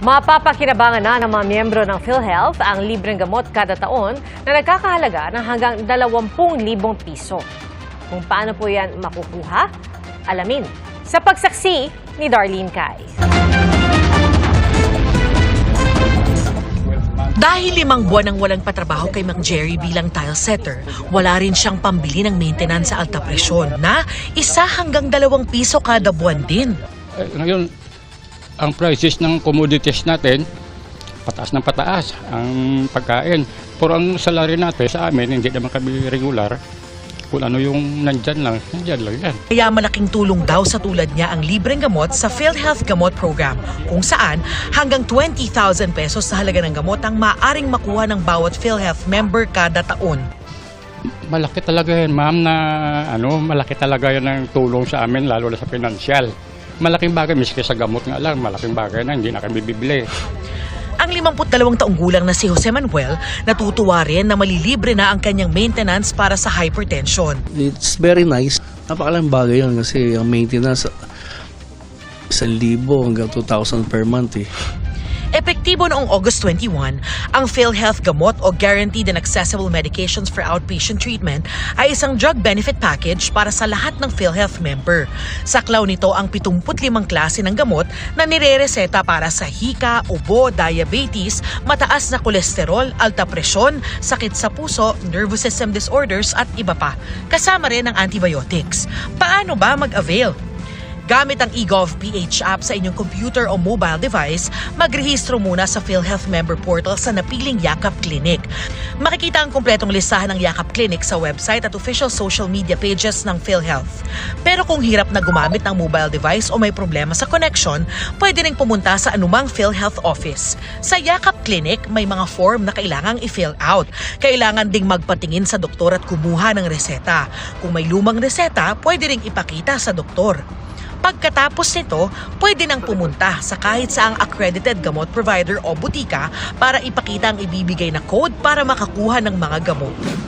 Mapapakinabangan na ng mga miyembro ng PhilHealth ang libreng gamot kada taon na nagkakahalaga ng hanggang 20,000 piso. Kung paano po yan makukuha, alamin sa pagsaksi ni Darlene Kai. Dahil limang buwan ang walang patrabaho kay Mang Jerry bilang tile setter, wala rin siyang pambili ng maintenance sa alta presyon na isa hanggang dalawang piso kada buwan din. Eh, ngayon, ang prices ng commodities natin, pataas ng pataas ang pagkain. Pero ang salary natin sa amin, hindi naman kami regular. Kung ano yung nandyan lang, nandyan lang yan. Kaya malaking tulong daw sa tulad niya ang libreng gamot sa PhilHealth Gamot Program, kung saan hanggang 20,000 pesos sa halaga ng gamot ang maaring makuha ng bawat PhilHealth member kada taon. Malaki talaga yan, ma'am, na ano, malaki talaga yan ang tulong sa amin, lalo na sa financial. Malaking bagay, miski sa gamot nga lang, malaking bagay na hindi na kami bibili. Ang 52 taong gulang na si Jose Manuel natutuwa rin na malilibre na ang kanyang maintenance para sa hypertension. It's very nice. Napakalang bagay yun kasi ang maintenance, 1,000 hanggang 2,000 per month eh. Epektibo noong August 21, ang PhilHealth Gamot o Guaranteed and Accessible Medications for Outpatient Treatment ay isang drug benefit package para sa lahat ng PhilHealth member. Saklaw nito ang 75 klase ng gamot na nirereseta para sa hika, ubo, diabetes, mataas na kolesterol, alta presyon, sakit sa puso, nervous system disorders at iba pa. Kasama rin ang antibiotics. Paano ba mag-avail? Gamit ang eGov PH app sa inyong computer o mobile device, magrehistro muna sa PhilHealth member portal sa napiling Yakap Clinic. Makikita ang kumpletong listahan ng Yakap Clinic sa website at official social media pages ng PhilHealth. Pero kung hirap na gumamit ng mobile device o may problema sa connection, pwede ring pumunta sa anumang PhilHealth office. Sa Yakap Clinic, may mga form na kailangang i-fill out. Kailangan ding magpatingin sa doktor at kumuha ng reseta. Kung may lumang reseta, pwede ring ipakita sa doktor. Pagkatapos nito, pwede nang pumunta sa kahit saang accredited gamot provider o butika para ipakita ang ibibigay na code para makakuha ng mga gamot.